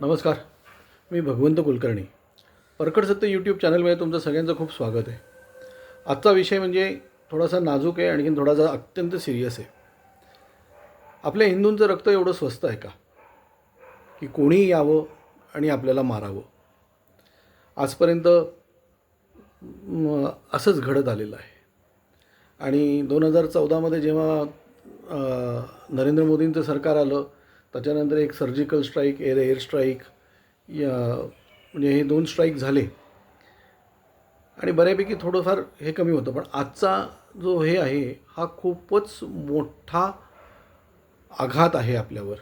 नमस्कार मी भगवंत कुलकर्णी. परकड सत्य यूट्यूब चॅनलमध्ये तुमचं सगळ्यांचं खूप स्वागत आहे. आजचा विषय म्हणजे थोडासा नाजूक आहे आणखीन थोडासा अत्यंत सिरियस आहे. आपल्या हिंदूंचं रक्त एवढं स्वस्त आहे का? की कोणीही यावं आणि आपल्याला मारावं. आजपर्यंत असंच घडत आलेलं आहे. आणि दोन हजार चौदामध्ये जेव्हा नरेंद्र मोदींचं सरकार आलं त्याच्यानंतर एक surgical strike air air strike या म्हणजे हे दोन स्ट्राईक झाले. आणि बऱ्यापैकी थोडंफार हे कमी होतं. पण आजचा जो हे आहे हा खूपच मोठा आघात आहे आपल्यावर.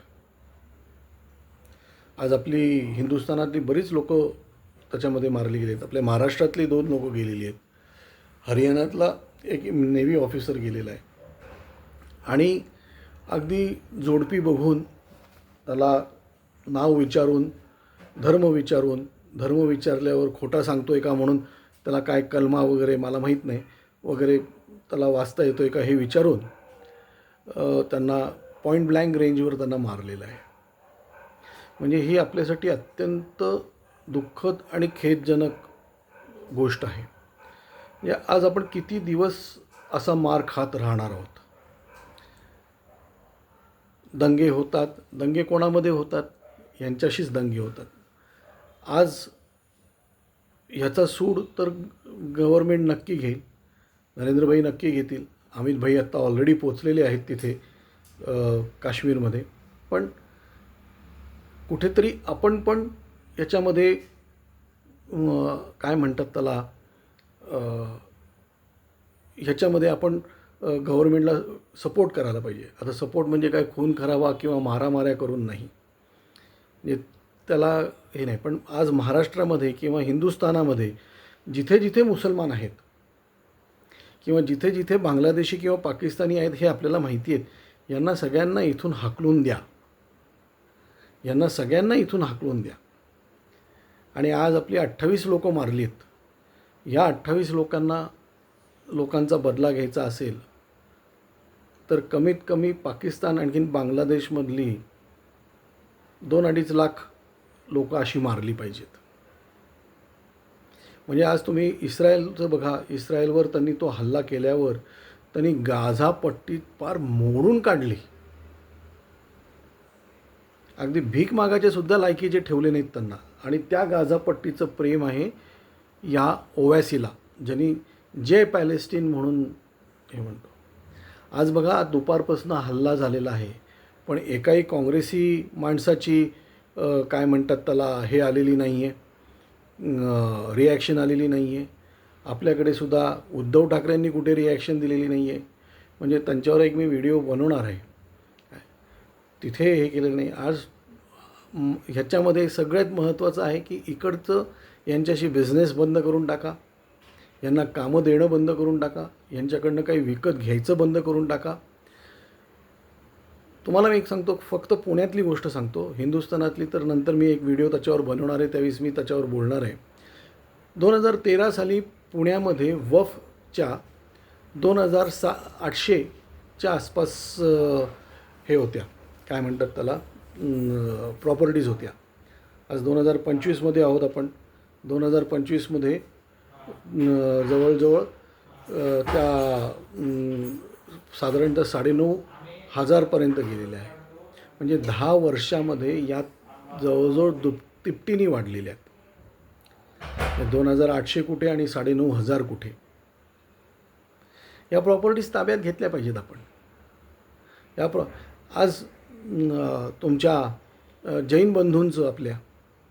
आज आपली हिंदुस्थानातली बरीच लोक त्याच्यामध्ये मारली गेली आहेत. आपल्या महाराष्ट्रातली दोन लोकं गेलेली आहेत. हरियाणातला एक नेव्ही ऑफिसर गेलेला आहे. आणि अगदी जोडपी बघून त्याला नाव विचारून धर्म विचारून धर्म विचारल्यावर खोटा सांगतो आहे का म्हणून त्याला काय कलमा वगैरे मला माहीत नाही. वगैरे त्याला वाचता येतो आहे का हे विचारून त्यांना पॉईंट ब्लँक रेंजवर त्यांना मारलेलं आहे. म्हणजे ही आपल्यासाठी अत्यंत दुःखद आणि खेदजनक गोष्ट आहे. म्हणजे आज आपण किती दिवस असा मार खात राहणार आहोत? दंगे होतात. दंगे कोणामध्ये होतात? यांच्याशीच दंगे होतात. आज ह्याचा सूड तर गव्हर्मेंट नक्की घेईल. नरेंद्रभाई नक्की घेतील. अमित भाई आत्ता ऑलरेडी पोचलेले आहेत तिथे काश्मीरमध्ये. पण कुठेतरी आपण पण याच्यामध्ये काय म्हणतात त्याला ह्याच्यामध्ये आपण गव्हर्मेंटला सपोर्ट करायला पाहिजे. आता सपोर्ट म्हणजे काय? खून करावा किंवा मारामाऱ्या करून नाही. म्हणजे त्याला हे नाही. पण आज महाराष्ट्रामध्ये किंवा हिंदुस्थानामध्ये जिथे जिथे मुसलमान आहेत किंवा जिथे जिथे बांगलादेशी किंवा पाकिस्तानी आहेत हे आपल्याला माहिती आहेत यांना सगळ्यांना इथून हाकलून द्या. यांना सगळ्यांना इथून हाकलून द्या. आणि आज आपली अठ्ठावीस लोकं मारली आहेत या अठ्ठावीस लोकांना लोकांचा बदला घ्यायचा असेल तर कमीत कमी पाकिस्तान आणखीन बांगलादेशमधली दोन अडीच लाख लोक अशी मारली पाहिजेत. म्हणजे आज तुम्ही इस्रायलचं बघा इस्रायलवर त्यांनी तो हल्ला केल्यावर त्यांनी गाझा पट्टी फार मोडून काढली. अगदी भीक मागाचे सुद्धा लायकीचे ठेवले नाहीत त्यांना. आणि त्या गाझापट्टीचं प्रेम आहे या ओवॅसीला ज्यांनी जे पॅलेस्टीन म्हणून हे म्हणतो. आज बघा आज दुपारपासून हल्ला झालेला आहे. पण एकाही काँग्रेसी माणसाची काय म्हणतात त्याला हे आलेली नाही आहे रिॲक्शन आलेली नाही आहे आपल्याकडे सुद्धा उद्धव ठाकरेंनी कुठे रिॲक्शन दिलेली नाही आहे म्हणजे त्यांच्यावर एक मी व्हिडिओ बनवणार आहे. तिथे हे केलेलं नाही. आज ह्याच्यामध्ये सगळ्यात महत्त्वाचं आहे की इकडचं यांच्याशी बिझनेस बंद करून टाका. यांना कामं देणं बंद करून टाका. यांच्याकडनं काही विकत घ्यायचं बंद करून टाका. तुम्हाला मी एक सांगतो फक्त पुण्यातली गोष्ट सांगतो. हिंदुस्थानातली तर नंतर मी एक व्हिडिओ त्याच्यावर बनवणार आहे त्यावेळेस मी त्याच्यावर बोलणार आहे. दोन हजार तेरा साली पुण्यामध्ये वफच्या दोन हजार सा आठशेच्या आसपास हे होत्या. काय म्हणतात त्याला? प्रॉपर्टीज होत्या. आज दोन हजार पंचवीसमध्ये आहोत आपण. दोन हजार पंचवीसमध्ये जवळजवळ त्या साधारणतः साडेनऊ हजारपर्यंत गेलेल्या आहे म्हणजे दहा वर्षामध्ये यात जवळजवळ दुप तिपटीने वाढलेल्या आहेत. म्हणजे दोन हजार आठशे कुठे आणि साडेनऊ हजार कुठे. या प्रॉपर्टीज ताब्यात घेतल्या पाहिजेत आपण. या प्रॉ आज तुमच्या जैन बंधूंचं आपल्या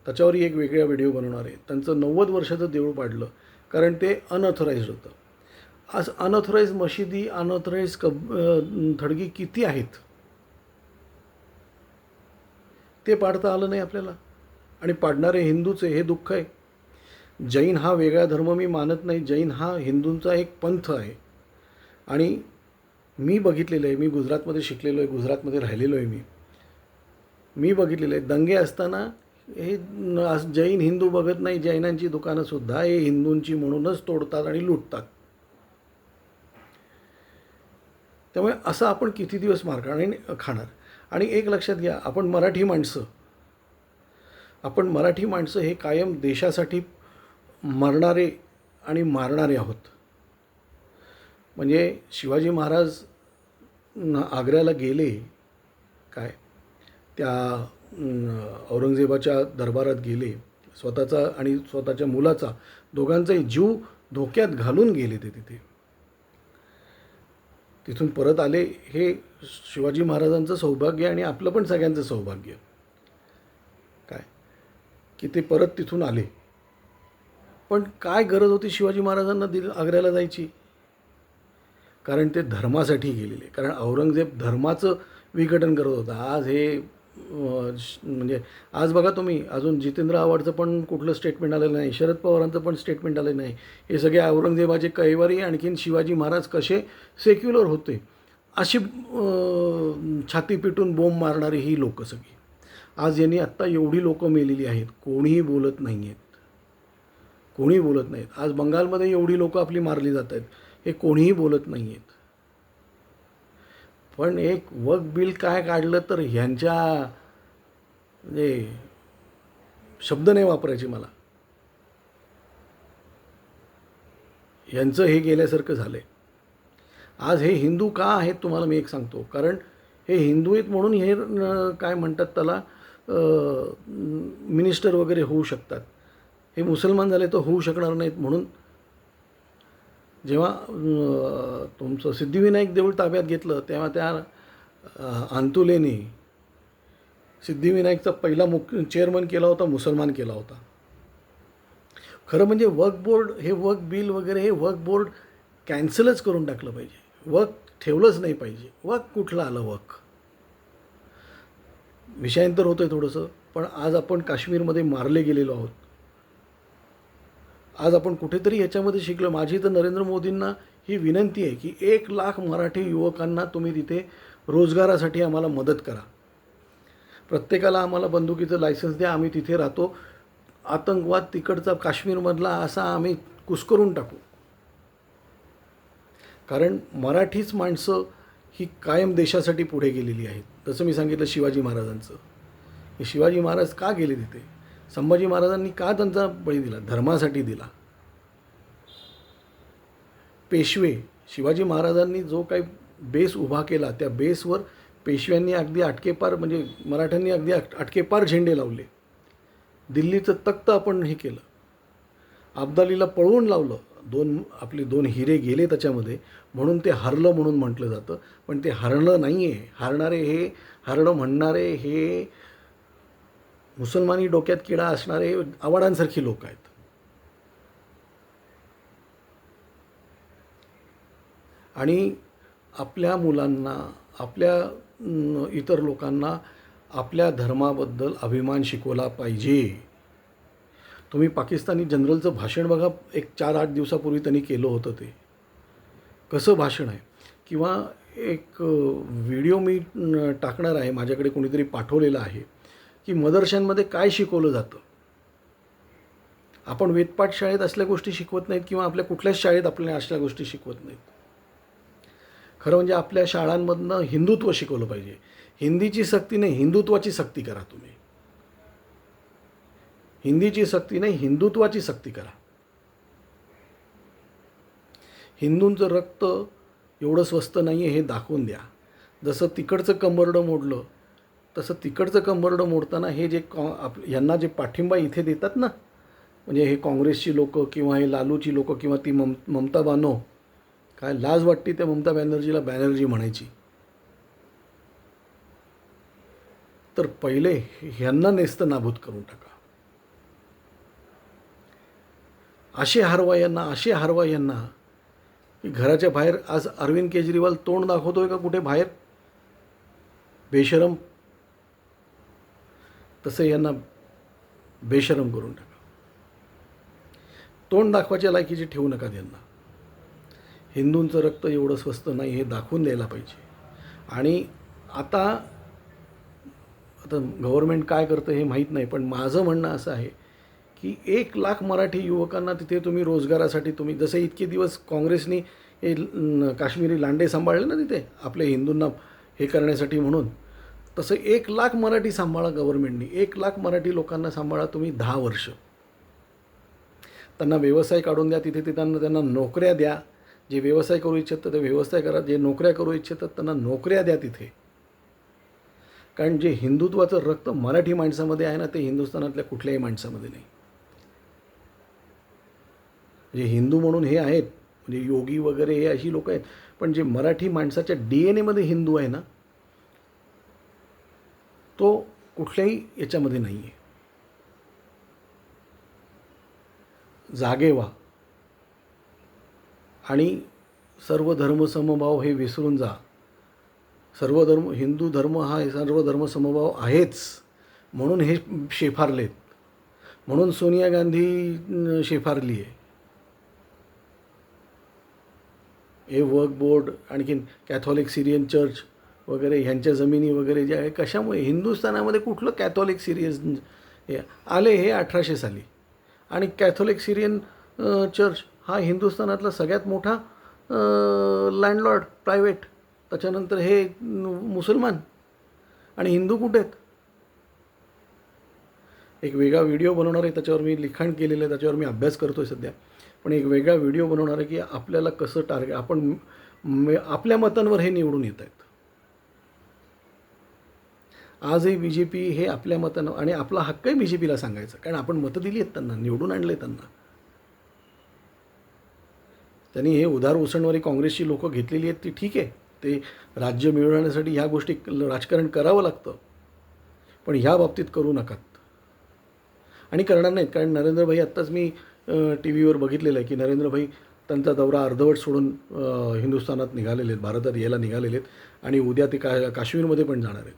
त्याच्यावरही एक वेगळा व्हिडिओ बनवणार आहे. त्यांचं नव्वद वर्षाचं देऊळ पाडलं. कारण ते अनऑथराईज होतं. आज अनऑथराईज मशिदी अनऑथराईज कब थडगी किती आहेत? ते पाडता आलं नाही आपल्याला. आणि पाडणारे हिंदूचे हे दुःख आहे. जैन हा वेगळा धर्म मी मानत नाही. जैन हा हिंदूंचा एक पंथ आहे. आणि मी बघितलेलं आहे. मी गुजरातमध्ये शिकलेलो आहे. गुजरातमध्ये राहिलेलो आहे मी. मी बघितलेलं आहे. दंगे असताना हे आज जैन हिंदू बघत नाही जैनांची दुकानंसुद्धा हे हिंदूंची म्हणूनच तोडतात आणि लुटतात. त्यामुळे असं आपण किती दिवस मार आणि खाणार? आणि एक लक्षात घ्या आपण मराठी माणसं. आपण मराठी माणसं हे कायम देशासाठी मरणारे आणि मारणारे आहोत. म्हणजे शिवाजी महाराज आग्र्याला गेले काय? त्या औरंगजेबाच्या दरबारात गेले स्वतःचा आणि स्वतःच्या मुलाचा दोघांचाही जीव धोक्यात घालून गेले ते तिथे. तिथून परत आले हे शिवाजी महाराजांचं सौभाग्य आणि आपलं पण सगळ्यांचं सौभाग्य. काय? की ते परत तिथून आले. पण काय गरज होती शिवाजी महाराजांना दिल आग्र्याला जायची? कारण ते धर्मासाठी गेलेले. कारण औरंगजेब धर्माचं विघटन करत होता. आज हे म्हणजे आज बघा तुम्ही अजून जितेंद्र आव्हाडचं पण कुठलं स्टेटमेंट आलेलं नाही शरद पवारांचं पण स्टेटमेंट आलेलं नाही. हे सगळे औरंगजेबाचे कैवारी आणखीन शिवाजी महाराज कसे सेक्युलर होते अशी छाती पिटून बोंब मारणारी ही लोकं सगळी. आज यांनी आत्ता एवढी लोकं मेलेली आहेत कोणीही बोलत नाही आहेत कोणीही बोलत नाहीत आज बंगालमध्ये एवढी लोकं आपली मारली जात आहेत हे कोणीही बोलत नाही आहेत पण एक वक बिल काय काढलं तर ह्यांच्या म्हणजे शब्द नाही वापरायचे मला. यांचं हे गेल्यासारखं झालं आहे आज हे हिंदू का आहेत तुम्हाला मी एक सांगतो. कारण हे हिंदू आहेत म्हणून हे काय म्हणतात त्याला मिनिस्टर वगैरे होऊ शकतात. हे मुसलमान झाले तर होऊ शकणार नाहीत म्हणून जेव्हा तुमचं सिद्धिविनायक देऊळ ताब्यात घेतलं तेव्हा त्या आंतुलेने अंतुलेने सिद्धिविनायकचा पहिला मुख्य चेअरमन केला होता मुसलमान केला होता. खरं म्हणजे वर्क बोर्ड हे वर्क बिल वगैरे हे वर्क बोर्ड कॅन्सलच करून टाकलं पाहिजे. वर्क ठेवलंच नाही पाहिजे. वर्क कुठलं आलं वर्क विषयांतर होतं आहे थोडंसं पण आज आपण काश्मीरमध्ये मारले गेलेलो आहोत. आज आपण कुठेतरी याच्यामध्ये शिकलो. माझी तर नरेंद्र मोदींना ही विनंती आहे की एक लाख मराठी युवकांना तुम्ही तिथे रोजगारासाठी आम्हाला मदत करा. प्रत्येकाला आम्हाला बंदुकीचं लायसन्स द्या आम्ही तिथे राहतो. आतंकवाद तिकडचा काश्मीरमधला असा आम्ही कुस्करून टाकू. कारण मराठीच माणसं ही कायम देशासाठी पुढे गेलेली आहेत. जसं मी सांगितलं शिवाजी महाराजांचं. शिवाजी महाराज का गेले तिथे? संभाजी महाराजांनी का त्यांचा बळी दिला? धर्मासाठी दिला. पेशवे शिवाजी महाराजांनी जो काही बेस उभा केला त्या बेसवर पेशव्यांनी अगदी अटकेपार म्हणजे मराठ्यांनी अगदी आटकेपार अटकेपार झेंडे लावले. दिल्लीचं तख्त आपण हे केलं. अब्दालीला पळवून लावलं. दोन आपले दोन हिरे गेले त्याच्यामध्ये. म्हणून ते हरलं म्हणून म्हटलं जातं. पण ते हरणं नाही आहे हरणारे हे हरणं म्हणणारे हे मुसलमानी डोक्यात किडा असणारे आवाडांसारखी लोक आहेत. आणि आपल्या मुलांना आपल्या इतर लोकांना आपल्या धर्माबद्दल अभिमान शिकवला पाहिजे. तुम्ही पाकिस्तानी जनरलचं भाषण बघा. एक चार आठ दिवसापूर्वी त्यांनी केलं होतं ते. कसं भाषण आहे? किंवा एक व्हिडिओ मी टाकणार आहे. माझ्याकडे कोणीतरी पाठवलेला आहे. की मदरशांमध्ये काय शिकवलं जातं? आपण वेदपाठ शाळेत असल्या गोष्टी शिकवत नाहीत किंवा आपल्या कुठल्याच शाळेत आपल्याला असल्या गोष्टी शिकवत नाहीत. खरं म्हणजे आपल्या शाळांमधनं हिंदुत्व शिकवलं पाहिजे. हिंदीची सक्ती नाही हिंदुत्वाची सक्ती करा तुम्ही. हिंदीची सक्ती नाही हिंदुत्वाची सक्ती करा. हिंदूंचं रक्त एवढं स्वस्त नाही आहे हे दाखवून द्या. जसं तिकडचं कंबरडं मोडलं तसं तिकडचं कंबरडं मोडताना हे जे कॉ आप यांना जे पाठिंबा इथे देतात ना म्हणजे हे काँग्रेसची लोकं किंवा हे लालूची लोकं किंवा ती मम ममता बानो काय लाज वाटते त्या ममता बॅनर्जीला बॅनर्जी म्हणायची. तर पहिले ह्यांना नेस्त नाबूद करून टाका. असे हरवा यांना असे हरवा यांना की घराच्या बाहेर आज अरविंद केजरीवाल तोंड दाखवतोय का कुठे बाहेर? बेशरम तसं यांना बेशरम करून टाका. तोंड दाखवायच्या लायकीचे ठेवू नका त्यांना. हिंदूंचं रक्त एवढं स्वस्त नाही हे दाखवून द्यायला पाहिजे. आणि आता आता गव्हर्मेंट काय करतं हे माहीत नाही पण माझं म्हणणं असं आहे की एक लाख मराठी युवकांना तिथे तुम्ही रोजगारासाठी तुम्ही जसे इतके दिवस काँग्रेसनी हे काश्मीरी लांडे सांभाळले ना तिथे आपल्या हिंदूंना हे करण्यासाठी म्हणून तसं एक लाख मराठी सांभाळा गव्हर्नमेंटनी एक लाख मराठी लोकांना सांभाळा तुम्ही दहा वर्ष. त्यांना व्यवसाय काढून द्या तिथे ते त्यांना त्यांना नोकऱ्या द्या. जे व्यवसाय करू इच्छितात ते व्यवसाय करा जे नोकऱ्या करू इच्छितात त्यांना नोकऱ्या द्या तिथे. कारण जे हिंदुत्वाचं रक्त मराठी माणसामध्ये आहे ना ते हिंदुस्थानातल्या कुठल्याही माणसामध्ये नाही. जे हिंदू म्हणून हे आहेत म्हणजे योगी वगैरे हे अशी लोक आहेत पण जे मराठी माणसाच्या डी एन एमध्ये हिंदू आहे ना तो कुठल्याही याच्यामध्ये नाही आहे जागे व्हा. आणि सर्व धर्म समभाव हे विसरून जा. सर्व धर्म हिंदू धर्म हा सर्व धर्म समभाव आहेच. म्हणून हे शेफारलेत. म्हणून सोनिया गांधी शेफारली आहे हे वर्क बोर्ड आणखीन कॅथॉलिक सिरियन चर्च वगैरे ह्यांच्या जमिनी वगैरे जे आहे कशामुळे? हिंदुस्थानामध्ये कुठलं कॅथॉलिक सिरियन हे आले हे अठराशे साली. आणि कॅथोलिक सिरियन चर्च हा हिंदुस्थानातला सगळ्यात मोठा लँडलॉर्ड प्रायव्हेट त्याच्यानंतर हे मुसलमान. आणि हिंदू कुठे आहेत? एक वेगळा व्हिडिओ बनवणार आहे त्याच्यावर मी लिखाण केलेलं आहे त्याच्यावर मी अभ्यास करतो आहे सध्या. पण एक वेगळा व्हिडिओ बनवणार आहे की आपल्याला कसं टार्गेट आपण आपल्या मतांवर हे निवडून येत आहेत. आजही बी जे पी हे आपल्या मतानं आणि आपला हक्कही बी जे पीला सांगायचं. कारण आपण मतं दिली आहेत त्यांना निवडून आणले त्यांना. त्यांनी हे उदार उसणवारी काँग्रेसची लोकं घेतलेली आहेत ती ठीक आहे. ते राज्य मिळवण्यासाठी ह्या गोष्टी राजकारण करावं लागतं. पण ह्या बाबतीत करू नकात आणि करणार नाहीत. कारण नरेंद्रभाई आत्ताच मी टी व्हीवर बघितलेलं आहे की नरेंद्रभाई त्यांचा दौरा अर्धवट सोडून हिंदुस्थानात निघालेले आहेत भारतात यायला निघालेले आहेत. आणि उद्या ते का काश्मीरमध्ये पण जाणार आहेत.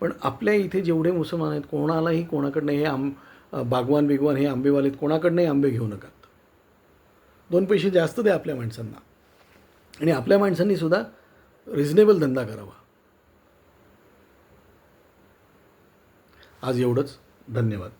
पण आपल्या इथे जेवढे मुसलमान आहेत कोणालाही कोणाकडनं हे आम बागवान बिगवान हे आंबेवाले आहेत कोणाकडनंही आंबे घेऊ नकात दोन पैसे जास्त द्या आपल्या माणसांना. आणि आपल्या माणसांनी सुद्धा रिझनेबल धंदा करावा. आज एवढंच. धन्यवाद.